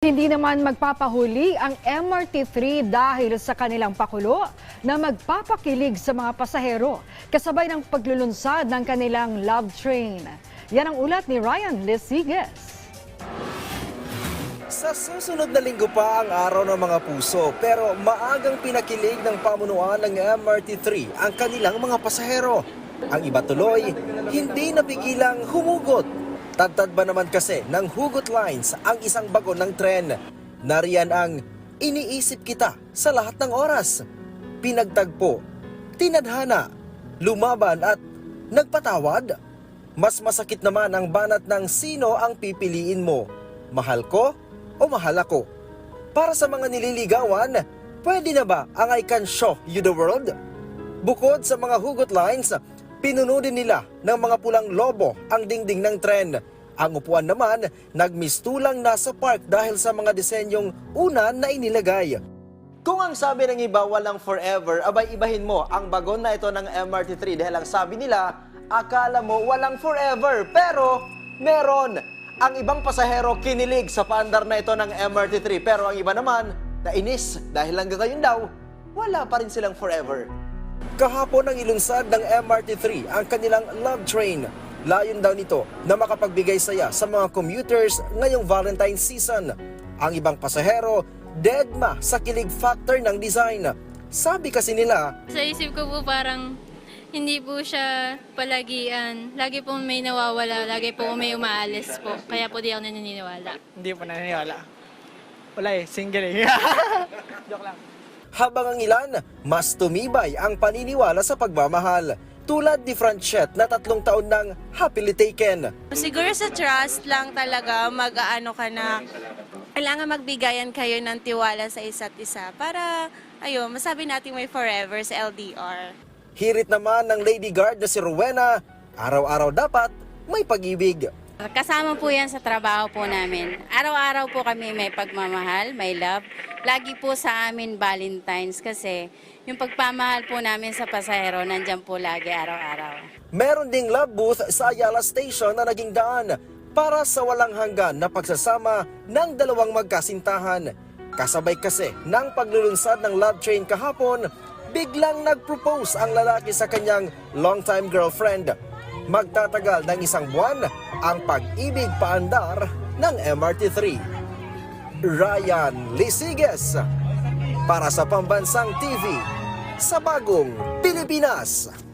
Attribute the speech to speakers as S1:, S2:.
S1: Hindi naman magpapahuli ang MRT3 dahil sa kanilang pakulo na magpapakilig sa mga pasahero kasabay ng paglulunsad ng kanilang love train. Yan ang ulat ni Ryan Lesiges.
S2: Sa susunod na linggo pa ang araw ng mga puso pero maagang pinakilig ng pamunuan ng MRT3 ang kanilang mga pasahero. Ang iba tuloy, hindi napigilang humugot. Tadtad ba naman kasi ng hugot lines ang isang bagon ng tren? Nariyan ang iniisip kita sa lahat ng oras. Pinagtagpo, tinadhana, lumaban at nagpatawad. Mas masakit naman ang banat ng sino ang pipiliin mo. Mahal ko o mahal ako? Para sa mga nililigawan, pwede na ba ang I can show you the world? Bukod sa mga hugot lines, pinuno din nila ng mga pulang lobo ang dingding ng tren. Ang upuan naman, nagmistulang nasa park dahil sa mga disenyong una na inilagay. Kung ang sabi ng iba walang forever, abay ibahin mo ang bagon na ito ng MRT3 dahil ang sabi nila, akala mo walang forever, pero meron. Ang ibang pasahero kinilig sa paandar na ito ng MRT3 pero ang iba naman nainis dahil hanggang ngayon daw, wala pa rin silang forever. Kahapon ang ilunsad ng MRT3 ang kanilang love train. Layon daw nito na makapagbigay saya sa mga commuters ngayong Valentine's season. Ang ibang pasahero, deadma sa kilig factor ng design. Sabi kasi nila,
S3: Sa isip ko po parang hindi po siya palagian. Lagi po may nawawala, lagi po may umaalis po. Kaya po di ako naniniwala.
S4: Hindi po naniniwala. Wala eh, single eh.
S2: Habang ang ilan, mas tumibay ang paniniwala sa pagmamahal. Tulad ni Franchette na tatlong taon nang happily taken.
S5: Siguro sa trust lang talaga mag-aano ka na kailangan magbigayan kayo ng tiwala sa isa't isa para ayun, masabi natin may forever sa LDR.
S2: Hirit naman ng Lady Guard na si Rowena, araw-araw dapat may pag-ibig.
S6: Kasama po yan sa trabaho po namin. Araw-araw po kami may pagmamahal, may love. Lagi po sa amin Valentine's kasi yung pagpamahal po namin sa pasahero nandyan po lagi araw-araw.
S2: Meron ding love booth sa Ayala Station na naging daan para sa walang hanggan na pagsasama ng dalawang magkasintahan. Kasabay kasi ng paglulunsad ng love train kahapon, biglang nag-propose ang lalaki sa kanyang longtime girlfriend. Magtatagal ng isang buwan ang pag-ibig paandar ng MRT3. Ryan Lisiges para sa Pambansang TV sa Bagong Pilipinas.